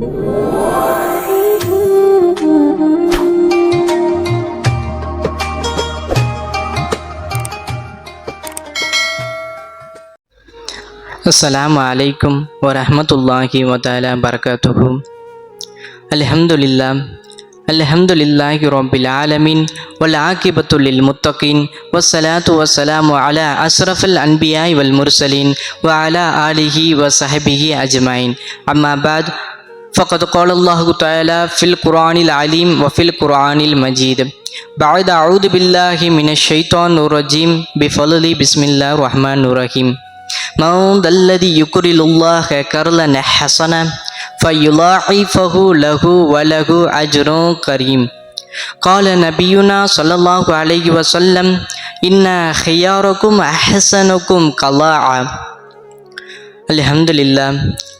السلام عليكم ورحمة الله وتعالى وبركاته الحمد لله الحمد لله رب العالمين والعاقبة للمتقين والصلاة والسلام على أشرف الأنبياء والمرسلين وعلى آله وصحبه أجمعين أما بعد فقد قال الله تعالى في القرآن العليم وفي القرآن المجيد بعد أعوذ بالله من الشيطان الرجيم بفضل بسم الله الرحمن الرحيم من ذا الذي يقرل الله قرلا حسنا فيضاعفه له وله أجر كريم قال نبينا صلى الله عليه وسلم إن خياركم أحسنكم قضاء அல்ஹம்துலில்லா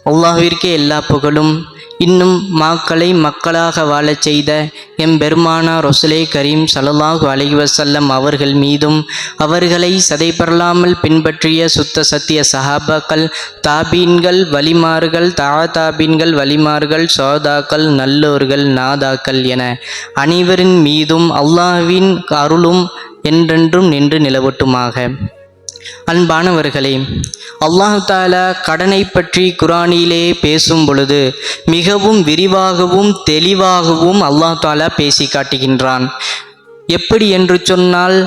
அல்லாஹ்விற்கே எல்லா புகழும் இன்னும் மாக்களை மக்களாக வாழச் செய்த எம்பெருமானா ரொசலே ரொசுலே கரீம் ஸல்லல்லாஹு அலிவசல்லம் அவர்கள் மீதும் அவர்களை சதைபரலாமல் பின்பற்றிய சுத்த சத்திய சஹாபாக்கள் தாபீன்கள் வலிமார்கள் தாதாபீன்கள் வலிமார்கள் சோதாக்கள் நல்லோர்கள் நாதாக்கள் என அனைவரின் மீதும் அல்லாஹ்வின் அருளும் என்றென்றும் நின்று நிலவட்டுமாக. அன்பானவர்களே அல்லாஹு தாலா கடனை பற்றி குரானிலே பேசும் பொழுது மிகவும் விரிவாகவும் தெளிவாகவும் அல்லாஹ் தாலா பேசி காட்டுகின்றான் எப்படி என்று சொன்னால்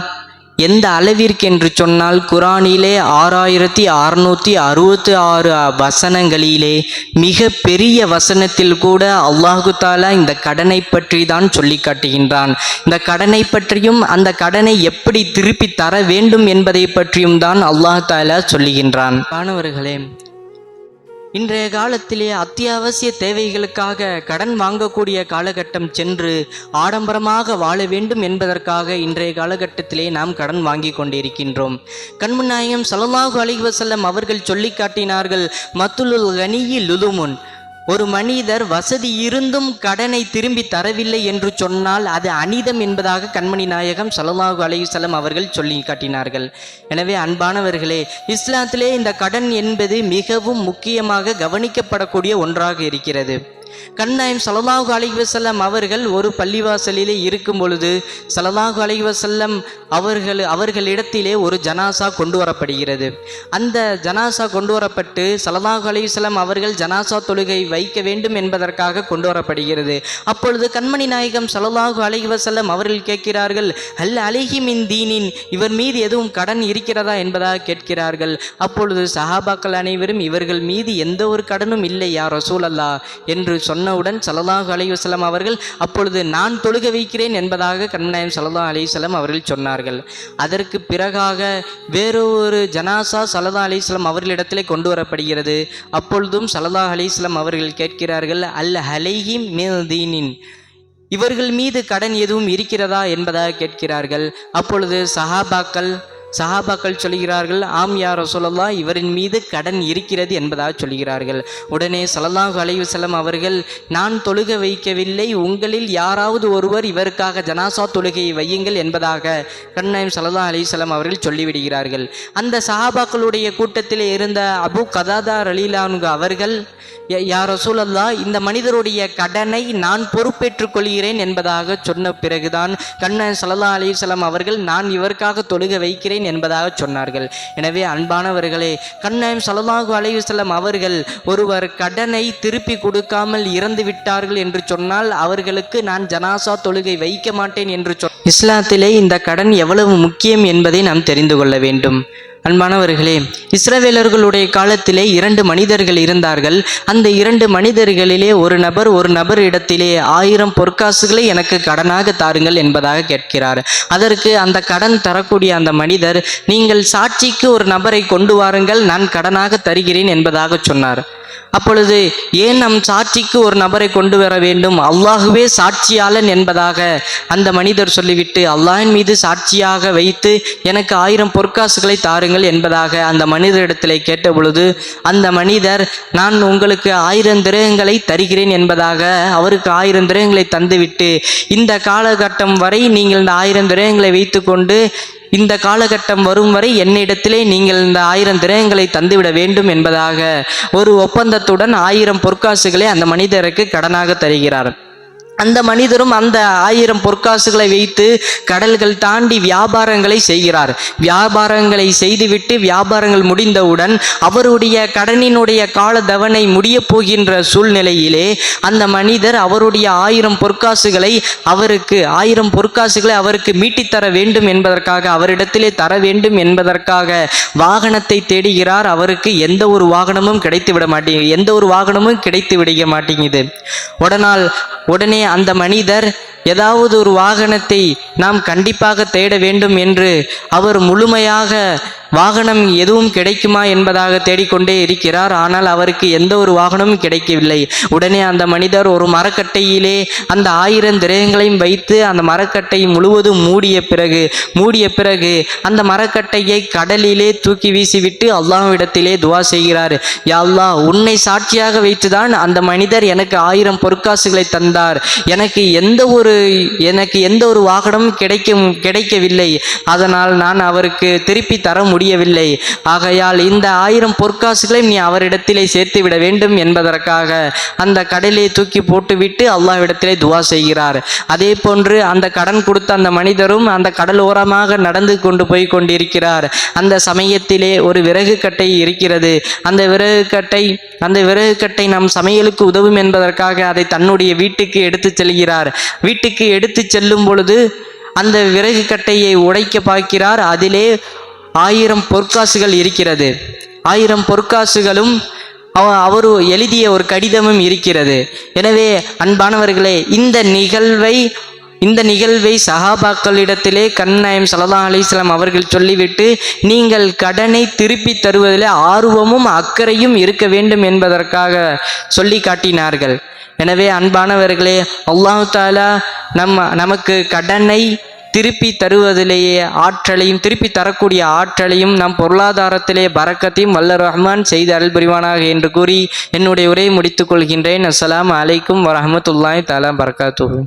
எந்த அளவிற்கு என்று சொன்னால் குரானிலே ஆறாயிரத்தி அறுநூற்றி அறுபத்தி ஆறு வசனங்களிலே மிக பெரிய வசனத்தில் கூட அல்லாஹு தாலா இந்த கடனை பற்றி தான் சொல்லி காட்டுகின்றான். இந்த கடனை பற்றியும் அந்த கடனை எப்படி திருப்பி தர வேண்டும் என்பதை பற்றியும் தான் அல்லாஹு தாலா சொல்லுகின்றான். மாணவர்களே இன்றைய காலத்திலே அத்தியாவசிய தேவைகளுக்காக கடன் வாங்கக்கூடிய காலகட்டம் சென்று ஆடம்பரமாக வாழ வேண்டும் என்பதற்காக இன்றைய காலகட்டத்திலே நாம் கடன் வாங்கி கொண்டிருக்கின்றோம். கண்முன்னாயம் சலமாகு அலிவசல்லம் அவர்கள் சொல்லி காட்டினார்கள் மத்துலுல் கனியி லுதுமுன் ஒரு மனிதர் வசதி இருந்தும் கடனை திரும்பி தரவில்லை என்று சொன்னால் அது அனிதம் என்பதாக கண்மணி நாயகம் சல்லல்லாஹு அலையுசலம் அவர்கள் சொல்லி காட்டினார்கள். எனவே அன்பானவர்களே இஸ்லாத்திலே இந்த கடன் என்பது மிகவும் முக்கியமாக கவனிக்கப்படக்கூடிய ஒன்றாக இருக்கிறது. கண்ணாயம் சலலாஹு அலைஹி அவர்கள் ஒரு பள்ளிவாசலிலே இருக்கும் பொழுது சலலாஹு அலைஹி அவர்கள் அவர்களிடத்திலே ஒரு ஜனாசா கொண்டு வரப்படுகிறது. அந்த ஜனாசா கொண்டு வரப்பட்டு சலலாஹு அலைஹி அவர்கள் ஜனாசா தொழுகை வைக்க வேண்டும் என்பதற்காக கொண்டு வரப்படுகிறது. அப்பொழுது கண்மணி நாயகம் சலலாஹு அலைஹி அவர்கள் கேட்கிறார்கள் அல் அலிஹி மின் தீனின்? இவர் மீது எதுவும் கடன் இருக்கிறதா? என்பதாக கேட்கிறார்கள். அப்பொழுது சஹாபாக்கள் அனைவரும் இவர்கள் மீது எந்த ஒரு கடனும் இல்லை யார் ரசூல் அல்லா என்று சொன்னவுடன் சல்லல்லாஹு அலைஹி அவர்கள் அப்பொழுது நான் தொழுக வைக்கிறேன் என்பதாக கண்மநாயம் சலதா அலைஹி அவர்கள் சொன்னார்கள். அதற்கு பிறகாக வேறொரு ஜனாசா சலதா அலைஹி அவர்களிடத்திலே கொண்டு வரப்படுகிறது. அப்பொழுதும் சலதா அலைஹி அவர்கள் கேட்கிறார்கள் அல் ஹலைஹி மேதீனின் இவர்கள் மீது கடன் எதுவும் இருக்கிறதா? என்பதாக கேட்கிறார்கள். அப்பொழுது சஹாபாக்கள் சஹாபாக்கள் சொல்கிறார்கள் ஆம் யார் ரசூலல்லா இவரின் மீது கடன் இருக்கிறது என்பதாக சொல்கிறார்கள். உடனே சலல்லாஹு அலைஹி அவர்கள் நான் தொழுக வைக்கவில்லை உங்களில் யாராவது ஒருவர் இவருக்காக ஜனாசா தொழுகையை வையுங்கள் என்பதாக கண்ணாயம் சலல்லா அலைஹி அவர்கள் சொல்லிவிடுகிறார்கள். அந்த சஹாபாக்களுடைய கூட்டத்தில் இருந்த அபு கதாதா ரலீலானுங்க அவர்கள் யார் சூழல்லா இந்த மனிதருடைய கடனை நான் பொறுப்பேற்றுக் கொள்கிறேன் என்பதாக சொன்ன பிறகுதான் கண்ணன் சல்லா அலிசலம் அவர்கள் நான் இவருக்காக தொழுக வைக்கிறேன் என்பதாக சொன்னார்கள். எனவே அன்பானவர்களே கண்ணாயம் சலதாகு அலைவு செல்லம் அவர்கள் ஒருவர் கடனை திருப்பி கொடுக்காமல் இறந்து விட்டார்கள் என்று சொன்னால் அவர்களுக்கு நான் ஜனாசா தொழுகை வைக்க மாட்டேன் என்று சொல் இஸ்லாத்திலே இந்த கடன் எவ்வளவு முக்கியம் என்பதை நாம் தெரிந்து கொள்ள வேண்டும். அன்பானவர்களே இஸ்ரவேலர்களுடைய காலத்திலே இரண்டு மனிதர்கள் இருந்தார்கள். அந்த இரண்டு மனிதர்களிலே ஒரு நபர் ஒரு நபர் இடத்திலே ஆயிரம் பொற்காசுகளை எனக்கு கடனாக தாருங்கள் என்பதாக கேட்கிறார். அதற்கு அந்த கடன் தரக்கூடிய அந்த மனிதர் நீங்கள் சாட்சிக்கு ஒரு நபரை கொண்டு வாருங்கள் நான் கடனாக தருகிறேன் என்பதாக சொன்னார். அப்பொழுது ஏன் நம் சாட்சிக்கு ஒரு நபரை கொண்டு வர வேண்டும்? அல்லாஹுவே சாட்சியாளன் என்பதாக அந்த மனிதர் சொல்லிவிட்டு அல்லாஹின் மீது சாட்சியாக வைத்து எனக்கு ஆயிரம் பொற்காசுகளை தாருங்கள் என்பதாக அந்த மனிதரிடத்திலே கேட்ட பொழுது அந்த மனிதர் நான் உங்களுக்கு ஆயிரம் திரகங்களை தருகிறேன் என்பதாக அவருக்கு ஆயிரம் திரகங்களை தந்துவிட்டு இந்த காலகட்டம் வரை நீங்கள் இந்த ஆயிரம் திரகங்களை வைத்துக்கொண்டு இந்த காலகட்டம் வரும் வரை என்னிடத்திலே நீங்கள் இந்த ஆயிரம் திரகங்களை தந்துவிட வேண்டும் என்பதாக ஒரு ஒப்பந்தத்துடன் ஆயிரம் பொற்காசுகளை அந்த மனிதருக்கு கடனாக தருகிறார். அந்த மனிதரும் அந்த ஆயிரம் பொற்காசுகளை வைத்து கடல்கள் தாண்டி வியாபாரங்களை செய்கிறார். வியாபாரங்களை செய்துவிட்டு வியாபாரங்கள் முடிந்தவுடன் அவருடைய கடனினுடைய கால தவணை முடியப் போகின்ற சூழ்நிலையிலே அந்த மனிதர் அவருடைய ஆயிரம் பொற்காசுகளை அவருக்கு ஆயிரம் பொற்காசுகளை அவருக்கு மீட்டித்தர வேண்டும் என்பதற்காக அவரிடத்திலே தர வேண்டும் என்பதற்காக வாகனத்தை தேடுகிறார். அவருக்கு எந்த ஒரு வாகனமும் கிடைத்து விட மாட்டேங்குது எந்த ஒரு வாகனமும் கிடைத்து விட மாட்டேங்குது. உடனால் உடனே அந்த மனிதர் ஏதாவது ஒரு வாகனத்தை நாம் கண்டிப்பாக தேட வேண்டும் என்று அவர் முழுமையாக வாகனம் எதுவும் கிடைக்குமா என்பதாக தேடிக்கொண்டே இருக்கிறார். ஆனால் அவருக்கு எந்த ஒரு வாகனமும் கிடைக்கவில்லை. உடனே அந்த மனிதர் ஒரு மரக்கட்டையிலே அந்த ஆயிரம் திரகங்களையும் வைத்து அந்த மரக்கட்டை முழுவதும் மூடிய பிறகு மூடிய பிறகு அந்த மரக்கட்டையை கடலிலே தூக்கி வீசிவிட்டு அல்லாஹ்விடத்திலே துவா செய்கிறார். யா உன்னை சாட்சியாக வைத்துதான் அந்த மனிதர் எனக்கு ஆயிரம் பொற்காசுகளை தந்தார். எனக்கு எந்த ஒரு எனக்கு எந்த ஒரு வாகனமும் கிடைக்கும் கிடைக்கவில்லை. அதனால் நான் அவருக்கு திருப்பி தர முடியும் முடியவில்லை. ஆகையால் இந்த ஆயிரம் பொற்காசுகளை நீ அவரிடத்திலே சேர்த்து விட வேண்டும் என்பதற்காக அந்த கடலை தூக்கி போட்டுவிட்டு அல்லாஹ்விடத்திலே துவா செய்கிறார். அதே போன்று அந்த கடன் கொடுத்த அந்த மனிதரும் அந்த கடல் ஓரமாக நடந்து கொண்டு போய் கொண்டிருக்கிறார். அந்த சமயத்திலே ஒரு விறகு கட்டை இருக்கிறது. அந்த விறகு கட்டை அந்த விறகு கட்டை நம் சமையலுக்கு உதவும் என்பதற்காக அதை தன்னுடைய வீட்டுக்கு எடுத்து செல்கிறார். வீட்டுக்கு எடுத்து செல்லும் பொழுது அந்த விறகு கட்டையை உடைக்க பார்க்கிறார். அதிலே ஆயிரம் பொற்காசுகள் இருக்கிறது. ஆயிரம் பொற்காசுகளும் அவ- அவர் எழுதிய ஒரு கடிதமும் இருக்கிறது. எனவே அன்பானவர்களே இந்த நிகழ்வை இந்த நிகழ்வை சஹாபாக்களிடத்திலே கண்ணாயம் சலதா அலிஸ்லாம் அவர்கள் சொல்லிவிட்டு நீங்கள் கடனை திருப்பி தருவதில் ஆர்வமும் அக்கறையும் இருக்க வேண்டும் என்பதற்காக சொல்லி காட்டினார்கள். எனவே அன்பானவர்களே அல்லாஹு தாலா நம் நமக்கு கடனை திருப்பி தருவதிலேயே ஆற்றலையும் திருப்பி தரக்கூடிய ஆற்றலையும் நம் பொருளாதாரத்திலே பறக்கத்தையும் வல்ல ரஹ்மான் செய்து அருள் புரிவானாக என்று கூறி என்னுடைய உரையை முடித்துக் கொள்கின்றேன். அஸ்லாம் அலைக்கும் வரமத்துல்லாய் தலா பரக்காத்துஹு